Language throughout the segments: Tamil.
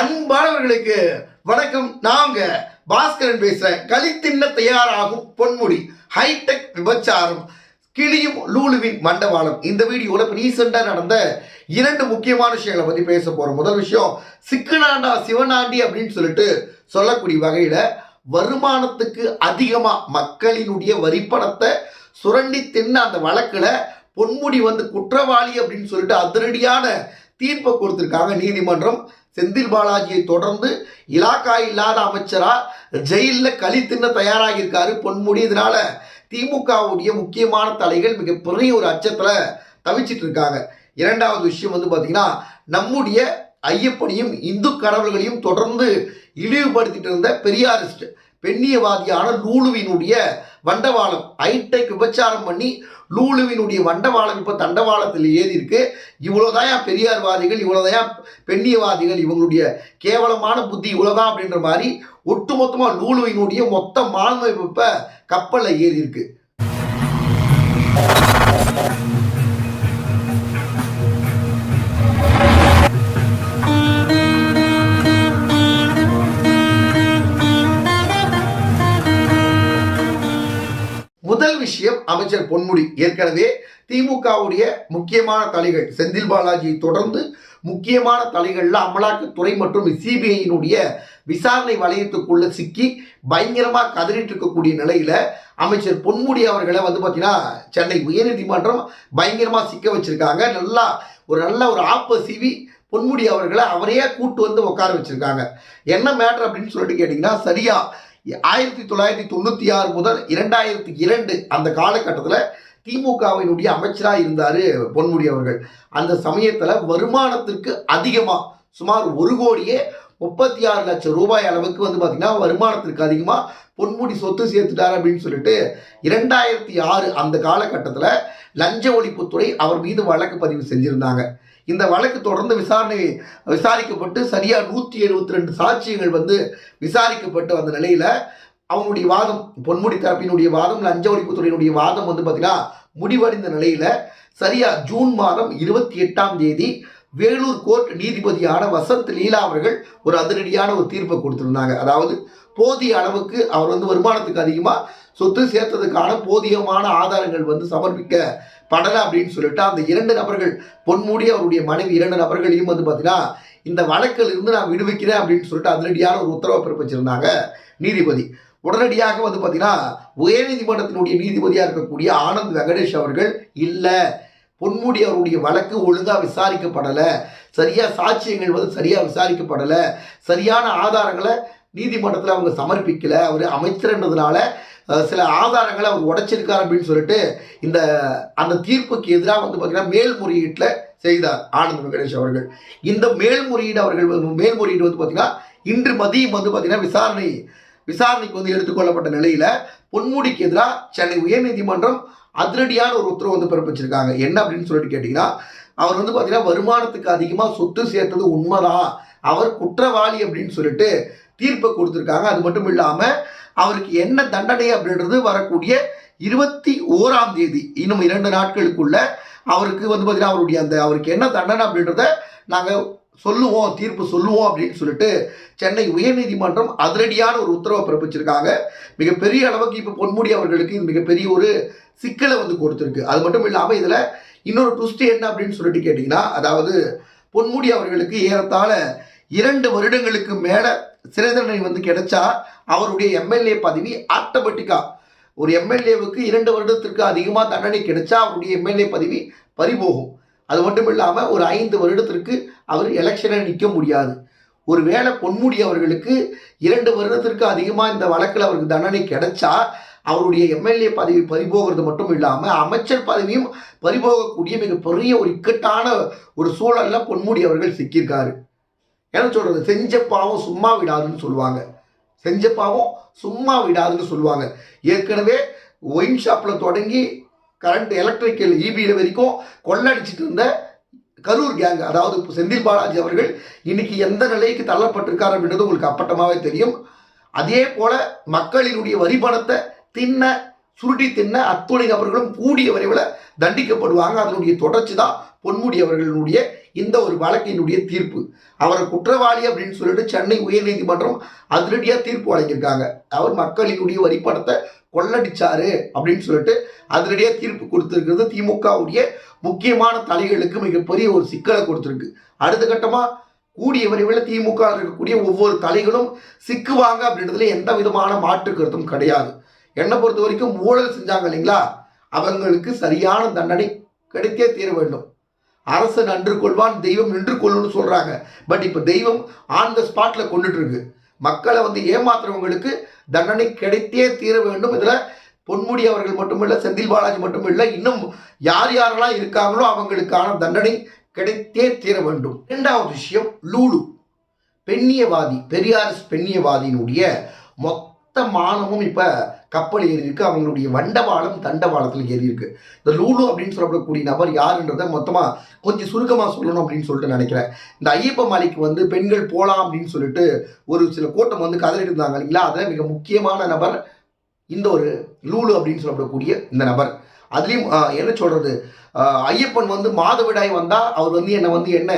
அன்பானவர்களுக்கு வணக்கம். நாங்க பாஸ்கரன் பேசுறேன் களி தின்ன தயாராகும் பொன்முடி. ஹைடெக் விபச்சாரம் கிளியும் லூலுவின் மண்டவாளம் இந்த வீடியோல இப்போ ரீசெண்டாக நடந்த இரண்டு முக்கியமான விஷயங்களை பத்தி பேச போறோம். முதல் விஷயம் சிக்கனாண்டா சிவனாண்டி அப்படின்னு சொல்லிட்டு சொல்லக்கூடிய வகையில வருமானத்துக்கு அதிகமா மக்களினுடைய வரிப்பணத்தை சுரண்டி தின்ன அந்த வழக்குல பொன்முடி வந்து குற்றவாளி அப்படின்னு சொல்லிட்டு அதிரடியான தீர்ப்பை கொடுத்திருக்காங்க நீதிமன்றம். செந்தில் பாலாஜியை தொடர்ந்து இலாக்கா இல்லாத அமைச்சரா ஜெயிலில் களி தின்ன தயாராகி இருக்காரு பொன்முடி. இதனால திமுகவுடைய முக்கியமான தலைகள் மிகப்பெரிய ஒரு அச்சத்தில் தவிச்சிட்டு இருக்காங்க. இரண்டாவது விஷயம் வந்து பார்த்தீங்கன்னா நம்முடைய ஐயப்பனையும் இந்து கடவுள்களையும் தொடர்ந்து இழிவுபடுத்திட்டு இருந்த பெரியாரிஸ்ட் பெண்ணியவாதியான லூலுவினுடைய வண்டவாளம். ஹைடெக் விபச்சாரம் பண்ணி லூலுவினுடைய வண்டவாளம் இப்போ தண்டவாளத்தில் ஏறி இருக்கு இவ்வளோதான் பெரியார்வாதிகள் இவ்வளோதான் பெண்ணியவாதிகள் இவங்களுடைய கேவலமான புத்தி இவ்வளோதான் அப்படின்ற மாதிரி ஒட்டுமொத்தமாக லூலுவினுடைய மொத்த மாண்மை இப்போ கப்பலில் ஏறி இருக்கு அமைச்சர் பொன்முடி. ஏற்கனவே திமுகவுடைய முக்கியமான தலைகள் செந்தில் பாலாஜியை தொடர்ந்து முக்கியமான தலைகள்ல அமலாக்கத்துறை மற்றும் சிபிஐயினுடைய விசாரணை வளையத்துக்குள்ள சிக்கி பயங்கரமா கதறிட்டு இருக்கக்கூடிய நிலையில அமைச்சர் பொன்முடி அவர்களை வந்து பார்த்தீங்கன்னா சென்னை உயர்நீதிமன்றம் பயங்கரமா சிக்க வச்சிருக்காங்க. நல்லா ஒரு நல்ல ஒரு ஆப்ப சிவி பொன்முடி அவர்களை அவரையே கூட்டு வந்து உட்கார வச்சிருக்காங்க. என்ன மேட்டர் அப்படின்னு சொல்லிட்டு கேட்டிங்கன்னா சரியா ஆயிரத்தி தொள்ளாயிரத்தி தொண்ணூற்றி ஆறு முதல் இரண்டாயிரத்தி இரண்டு அந்த காலகட்டத்தில் திமுகவினுடைய அமைச்சராக இருந்தார் பொன்முடி அவர்கள். அந்த சமயத்தில் வருமானத்திற்கு அதிகமாக சுமார் ஒரு கோடியே முப்பத்தி ஆறு லட்சம் ரூபாய் அளவுக்கு வந்து பார்த்திங்கன்னா வருமானத்திற்கு அதிகமாக பொன்முடி சொத்து சேர்த்துட்டார் அப்படின்னு சொல்லிட்டு இரண்டாயிரத்தி ஆறு அந்த காலகட்டத்தில் லஞ்ச ஒழிப்புத்துறை அவர் மீது வழக்கு பதிவு செஞ்சுருந்தாங்க. இந்த வழக்கு தொடர்ந்து விசாரணை விசாரிக்கப்பட்டு சரியாக நூற்றி எழுபத்தி ரெண்டு சாட்சியங்கள் வந்து விசாரிக்கப்பட்டு வந்த நிலையில் அவனுடைய வாதம் பொன்முடி தரப்பினுடைய வாதம் லஞ்ச ஒழிப்புத்துறையினுடைய வாதம் வந்து பார்த்தீங்கன்னா முடிவடைந்த நிலையில் சரியாக ஜூன் மாதம் இருபத்தி எட்டாம் தேதி வேலூர் கோர்ட் நீதிபதியான வசந்த் லீலா அவர்கள் ஒரு அதிரடியான ஒரு தீர்ப்பை கொடுத்துருந்தாங்க. அதாவது போதிய அளவுக்கு அவர் வந்து வருமானத்துக்கு அதிகமாக சொத்து சேர்த்ததுக்கான போதியமான ஆதாரங்கள் வந்து சமர்ப்பிக்கப்படலை அப்படின்னு சொல்லிட்டு அந்த இரண்டு நபர்கள் பொன்முடி அவருடைய மனைவி இரண்டு நபர்களையும் வந்து பார்த்தீங்கன்னா இந்த வழக்கில் இருந்து நான் விடுவிக்கிறேன் அப்படின்னு சொல்லிட்டு அதிரடியான ஒரு உத்தரவை பிறப்பிச்சிருந்தாங்க நீதிபதி. உடனடியாக வந்து பார்த்தீங்கன்னா உயர்நீதிமன்றத்தினுடைய நீதிபதியாக இருக்கக்கூடிய ஆனந்த் வெங்கடேஷ் அவர்கள் இல்லை பொன்முடி அவருடைய வழக்கு ஒழுங்காக விசாரிக்கப்படலை சரியாக சாட்சியங்கள் வந்து சரியாக விசாரிக்கப்படலை சரியான ஆதாரங்களை நீதிமன்றத்தில் அவங்க சமர்ப்பிக்கல. அவர் அமைச்சர்ன்றதுனால சில ஆதாரங்களை அவர் உடைச்சிருக்கார் அப்படின்னு சொல்லிட்டு இந்த அந்த தீர்ப்புக்கு எதிராக வந்து பார்த்தீங்கன்னா மேல்முறையீட்டில் செய்தார் ஆனந்த் வெங்கடேஷ் அவர்கள். இந்த மேல்முறையீடு அவர்கள் மேல்முறையீடு வந்து பார்த்தீங்கன்னா இன்று மதியம் வந்து பார்த்தீங்கன்னா விசாரணை விசாரணைக்கு வந்து எடுத்துக்கொள்ளப்பட்ட நிலையில் பொன்முடிக்கு எதிராக சென்னை உயர்நீதிமன்றம் அதிரடியான ஒரு உத்தரவு வந்து பிறப்பிச்சிருக்காங்க. என்ன அப்படின்னு சொல்லிட்டு கேட்டிங்கன்னா அவர் வந்து பார்த்தீங்கன்னா வருமானத்துக்கு அதிகமாக சொத்து சேர்த்தது உண்மைதான். அவர் குற்றவாளி அப்படின்னு சொல்லிட்டு தீர்ப்பை கொடுத்துருக்காங்க. அது மட்டும் இல்லாமல் அவருக்கு என்ன தண்டனை அப்படின்றது வரக்கூடிய இருபத்தி ஓராம் தேதி இன்னும் இரண்டு நாட்களுக்குள்ள அவருக்கு வந்து பார்த்தீங்கன்னா அவருடைய அந்த அவருக்கு என்ன தண்டனை அப்படின்றத நாங்கள் சொல்லுவோம் தீர்ப்பு சொல்லுவோம் அப்படின்னு சொல்லிட்டு சென்னை உயர்நீதிமன்றம் அதிரடியான ஒரு உத்தரவை பிறப்பிச்சிருக்காங்க. மிகப்பெரிய அளவுக்கு இப்போ பொன்முடி அவர்களுக்கு இது மிகப்பெரிய ஒரு சிக்கலை வந்து கொடுத்துருக்கு. அது மட்டும் இல்லாமல் இதில் இன்னொரு ட்விஸ்ட் என்ன அப்படின்னு சொல்லிட்டு கேட்டிங்கன்னா அதாவது பொன்முடி அவர்களுக்கு ஏறத்தாழ இரண்டு வருடங்களுக்கு மேலே சிறை தண்டனை வந்து கிடைச்சா அவருடைய எம்எல்ஏ பதவி ஆட்டோமேட்டிக்காக ஒரு எம்எல்ஏவுக்கு இரண்டு வருடத்திற்கு அதிகமாக தண்டனை கிடைச்சா அவருடைய எம்எல்ஏ பதவி பறிபோகும். அது மட்டும் இல்லாமல் ஒரு ஐந்து வருடத்திற்கு அவர் எலெக்ஷனில் நிற்க முடியாது. ஒருவேளை பொன்முடி அவர்களுக்கு இரண்டு வருடத்திற்கு அதிகமாக இந்த வழக்கில் அவருக்கு தண்டனை கிடைச்சா அவருடைய எம்எல்ஏ பதவி பறிபோகிறது மட்டும் இல்லாமல் அமைச்சர் பதவியும் பறிபோகக்கூடிய மிகப்பெரிய ஒரு இக்கட்டான ஒரு சூழலில் பொன்முடி அவர்கள் சிக்கியிருக்காரு. என்ன சொல்கிறது செஞ்ச பாவம் சும்மா விடாதுன்னு சொல்லுவாங்க. செஞ்ச பாவம் சும்மா விடாதுன்னு சொல்லுவாங்க. ஏற்கனவே ஒயின் ஷாப்பில் தொடங்கி கரண்ட் எலக்ட்ரிக்கல் இபியில் வரைக்கும் கொள்ளடிச்சிட்டு இருந்த கரூர் கேங் அதாவது இப்போ செந்தில் பாலாஜி அவர்கள் இன்னைக்கு எந்த நிலைக்கு தள்ளப்பட்டிருக்கார் அப்படின்றது உங்களுக்கு அப்பட்டமாகவே தெரியும். அதே போல மக்களினுடைய வரி பணத்தை தின்ன சுருட்டி தின்ன அத்துணை நபர்களும் கூடிய விரைவில் தண்டிக்கப்படுவாங்க. அதனுடைய தொடர்ச்சி தான் பொன்முடி அவர்களுடைய இந்த ஒரு வழக்கினுடைய தீர்ப்பு. அவரை குற்றவாளி அப்படின்னு சொல்லிட்டு சென்னை உயர்நீதிமன்றம் அதிரடியாக தீர்ப்பு வழங்கியிருக்காங்க. அவர் மக்களினுடைய வரிப்பணத்தை கொள்ளடிச்சாரு அப்படின்னு சொல்லிட்டு அதிரடியாக தீர்ப்பு கொடுத்துருக்கிறது திமுகவுடைய முக்கியமான தலைகளுக்கு மிகப்பெரிய ஒரு சிக்கலை கொடுத்துருக்கு. அடுத்த கட்டமாக கூடிய விரைவில் திமுக இருக்கக்கூடிய ஒவ்வொரு தலைகளும் சிக்குவாங்க அப்படின்றதுல எந்த விதமான மாற்று கருத்தும் கிடையாது. என்னை பொறுத்த வரைக்கும் ஊழல் செஞ்சாங்க இல்லைங்களா? அவங்களுக்கு சரியான தண்டனை கிடைத்தே தீர வேண்டும். அரசு நன்று கொள்வான் தெய்வம் நின்று கொள்ளும்னு சொல்றாங்க. பட் இப்போ தெய்வம் ஆன் த ஸ்பாட்ல கொண்டுட்டு இருக்கு மக்களை வந்து ஏமாத்துறவங்களுக்கு தண்டனை கிடைத்தே தீர வேண்டும். இதில் பொன்முடி அவர்கள் மட்டுமில்ல செந்தில் பாலாஜி மட்டுமில்ல இன்னும் யார் யாரெல்லாம் இருக்காங்களோ அவங்களுக்கான தண்டனை கிடைத்தே தீர வேண்டும். இரண்டாவது விஷயம் லூலு. பெண்ணியவாதி பெரியாரிஸ் பெண்ணியவாதியினுடைய மொத்த மானமும் இப்போ கப்பல் ஏறி இருக்குது அவங்களுடைய வண்டவாளம் தண்டவாளத்தில் ஏறி இருக்குது இந்த லூலு அப்படின்னு சொல்லப்படக்கூடிய நபர் யாருன்றதை மொத்தமாக கொஞ்சம் சுருக்கமாக சொல்லணும் அப்படின்னு சொல்லிட்டு நினைக்கிறேன். இந்த ஐயப்ப மாலைக்கு வந்து பெண்கள் போகலாம் அப்படின்னு சொல்லிட்டு ஒரு சில கூட்டம் வந்து கதறிட்டு இருந்தாங்க இல்லைங்களா? அதில் மிக முக்கியமான நபர் இந்த ஒரு லூலு அப்படின்னு சொல்லப்படக்கூடிய இந்த நபர். அதுலேயும் என்ன சொல்கிறது ஐயப்பன் வந்து மாதவிடாய் வந்தால் அவர் வந்து என்னை வந்து என்ன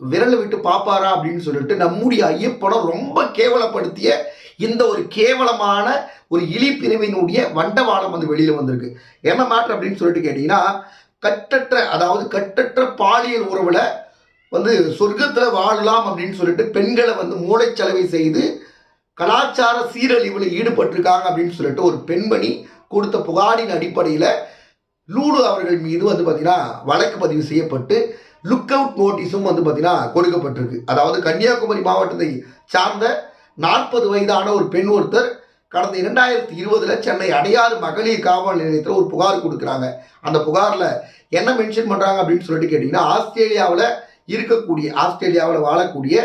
விரலை விட்டு பார்ப்பாரா அப்படின்னு சொல்லிட்டு நம்முடைய ஐயப்பனை ரொம்ப கேவலப்படுத்திய இந்த ஒரு கேவலமான ஒரு இழிப்பிரிவினுடைய வண்டவாளம் வந்து வெளியில் வந்திருக்கு. என்ன மேட்ரு அப்படின்னு சொல்லிட்டு கேட்டீங்கன்னா கட்டற்ற அதாவது கட்டற்ற பாலியல் உறவில் வந்து சொர்க்கத்தில் வாழலாம் அப்படின்னு சொல்லிட்டு பெண்களை வந்து மூளைச்சலவை செய்து கலாச்சார சீரழிவில் ஈடுபட்டிருக்காங்க அப்படின்னு சொல்லிட்டு ஒரு பெண்மணி கொடுத்த புகாரின் அடிப்படையில் லூடு அவர்கள் மீது வந்து பார்த்தீங்கன்னா வழக்கு பதிவு செய்யப்பட்டு லுக் அவுட் நோட்டீஸும் வந்து பார்த்தீங்கன்னா கொடுக்கப்பட்டிருக்கு. அதாவது கன்னியாகுமரி மாவட்டத்தை சார்ந்த நாற்பது வயதான ஒரு பெண் ஒருத்தர் கடந்த இரண்டாயிரத்தி இருபதுல சென்னை அடையாறு மகளிர் காவல் நிலையத்தில் ஒரு புகார் கொடுக்குறாங்க. அந்த புகாரில் என்ன மென்ஷன் பண்ணுறாங்க அப்படின்னு சொல்லிட்டு கேட்டிங்கன்னா ஆஸ்திரேலியாவில் இருக்கக்கூடிய ஆஸ்திரேலியாவில் வாழக்கூடிய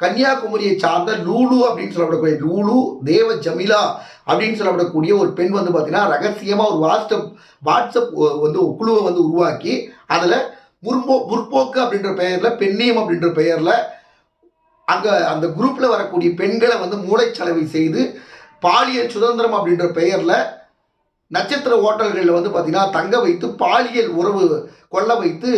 கன்னியாகுமரியை சார்ந்த லூலு அப்படின்னு சொல்லப்படக்கூடிய லூலு தேவ ஜமிலா அப்படின்னு சொல்லப்படக்கூடிய ஒரு பெண் வந்து பார்த்தீங்கன்னா ரகசியமாக ஒரு வாட்ஸ்அப் வாட்ஸ்அப் வந்து குழுவை வந்து உருவாக்கி அதில் முற்போ முற்போக்கு அப்படின்ற பெயரில் பெண்ணியம் அப்படின்ற பெயரில் அங்கே அந்த குரூப்பில் வரக்கூடிய பெண்களை வந்து மூளைச்சலவை செய்து பாலியல் சுதந்திரம் அப்படின்ற பெயரில் நட்சத்திர ஓட்டல்களில் வந்து பார்த்திங்கன்னா தங்க வைத்து பாலியல் உறவு கொள்ள வைத்து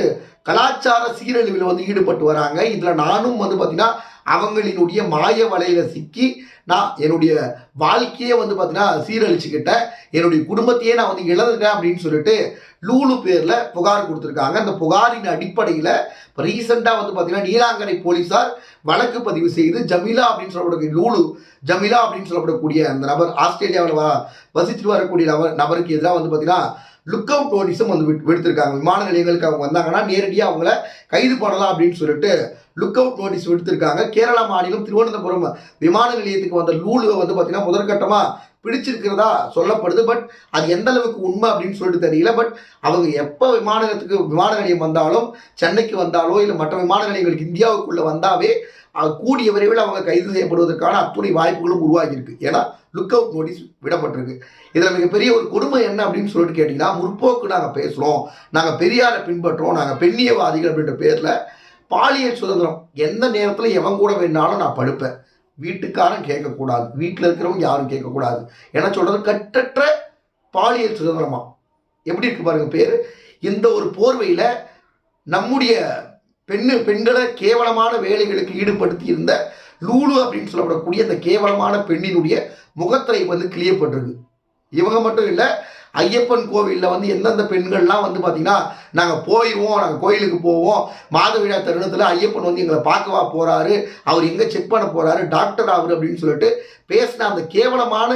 கலாச்சார சீரழிவில் வந்து ஈடுபட்டு வராங்க. இதில் நானும் வந்து பார்த்திங்கன்னா அவங்களினுடைய மாய வலையில் சிக்கி நான் என்னுடைய வாழ்க்கையே வந்து பார்த்தீங்கன்னா சீரழிச்சுக்கிட்டேன். என்னுடைய குடும்பத்தையே நான் வந்து இழந்துட்டேன் அப்படின்னு சொல்லிட்டு லூலு பேரில் புகார் கொடுத்துருக்காங்க. அந்த புகாரின் அடிப்படையில் இப்போ ரீசெண்டாக வந்து பார்த்தீங்கன்னா நீலாங்கரை போலீஸார் வழக்கு பதிவு செய்து ஜமீலா அப்படின்னு சொல்லப்படக்கூடிய லூலு ஜமீலா அப்படின்னு சொல்லப்படக்கூடிய அந்த நபர் ஆஸ்திரேலியாவில் வ வசிச்சுட்டு வரக்கூடிய நபர் நபருக்கு எதிராக வந்து பார்த்தீங்கன்னா லுக் அவுட் நோட்டீஸும் வந்து விட்- விடுத்திருக்காங்க. விமான நிலையங்களுக்கு அவங்க வந்தாங்கன்னா நேரடியாக அவங்கள கைது பண்ணலாம் அப்படின்னு சொல்லிட்டு லுக் அவுட் நோட்டீஸ் விடுத்திருக்காங்க. கேரளா மாநிலம் திருவனந்தபுரம் விமான நிலையத்துக்கு வந்த லூலுவை வந்து பார்த்தீங்கன்னா முதற்கட்டமாக பிடிச்சிருக்கிறதா சொல்லப்படுது. பட் அது எந்த அளவுக்கு உண்மை அப்படின்னு சொல்லிட்டு தெரியல. பட் அவங்க எப்போ விமானத்துக்கு விமான நிலையம் வந்தாலும் சென்னைக்கு வந்தாலோ இல்லை மற்ற விமான நிலையங்களுக்கு இந்தியாவுக்குள்ளே வந்தாவே கூடிய விரைவில் அவங்க கைது செய்யப்படுவதற்கான அத்துணை வாய்ப்புகளும் உருவாகியிருக்கு. ஏன்னா லுக் அவுட் நோட்டீஸ் விடப்பட்டிருக்கு. இதில் மிகப்பெரிய ஒரு கொடுமை என்ன அப்படின்னு சொல்லிட்டு கேட்டிங்கன்னா முற்போக்கு நாங்கள் பேசுகிறோம் நாங்கள் பெரியாரை பின்பற்றுறோம் நாங்கள் பெண்ணியவாதிகள் அப்படின்ற பேரில் பாலியல் சுதந்திரம். எந்த நேரத்தில் எவன் கூட வேணாலும் நான் படுப்பேன். வீட்டுக்காரன் கேட்கக்கூடாது. வீட்டில் இருக்கிறவங்க யாரும் கேட்கக்கூடாது. என்ன சொல்கிறது கட்டற்ற பாலியல் சுதந்திரமா? எப்படி இருக்கு பாருங்க பேர்? இந்த ஒரு போர்வையில் நம்முடைய பெண்ணு பெண்களை கேவலமான வேலைகளுக்கு ஈடுபடுத்தி இருந்த லூலு அப்படின்னு சொல்லப்படக்கூடிய அந்த கேவலமான பெண்ணினுடைய முகத்திரை வந்து கிளியப்பட்டிருக்கு. இவங்க மட்டும் இல்லை ஐயப்பன் கோவிலில் வந்து எந்தெந்த பெண்கள்லாம் வந்து பார்த்தீங்கன்னா நாங்கள் போயிடுவோம் நாங்கள் கோயிலுக்கு போவோம். மாதவிழா தருணத்தில் ஐயப்பன் வந்து எங்களை பார்க்கவா போகிறாரு அவர் எங்கே செக் பண்ண போகிறாரு டாக்டர் அவர் அப்படின்னு சொல்லிட்டு பேசின அந்த கேவலமான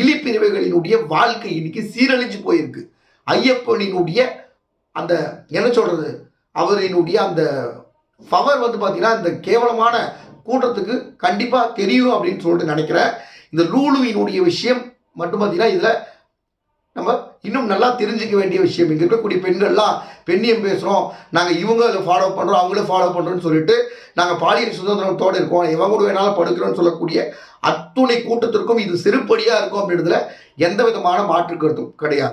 இழிப்பிரிவுகளினுடைய வாழ்க்கை இன்னைக்கு சீரழிஞ்சு போயிருக்கு. ஐயப்பனினுடைய அந்த என்ன சொல்கிறது அவரினுடைய அந்த பவர் வந்து பார்த்தீங்கன்னா இந்த கேவலமான கூட்டத்துக்கு கண்டிப்பாக தெரியும் அப்படின்னு சொல்லிட்டு நினைக்கிறேன். இந்த லூலுவினுடைய விஷயம் மட்டும் பார்த்தீங்கன்னா இதில் நம்ம இன்னும் நல்லா தெரிஞ்சிக்க வேண்டிய விஷயம். இங்கே இருக்கக்கூடிய பெண்கள்லாம் பெண்ணியம் பேசுகிறோம் நாங்கள் இவங்கள ஃபாலோ பண்ணுறோம் அவங்களும் ஃபாலோ பண்ணுறோன்னு சொல்லிட்டு நாங்கள் பாலியல் சுதந்திரத்தோடு இருக்கோம். இவங்க கூட வேணாலும் படுக்கிறோம்னு சொல்லக்கூடிய அத்துணை கூட்டத்திற்கும் இது செருப்படியாக இருக்கும் அப்படின்றதுல எந்த விதமான மாற்று கருத்தும் கிடையாது.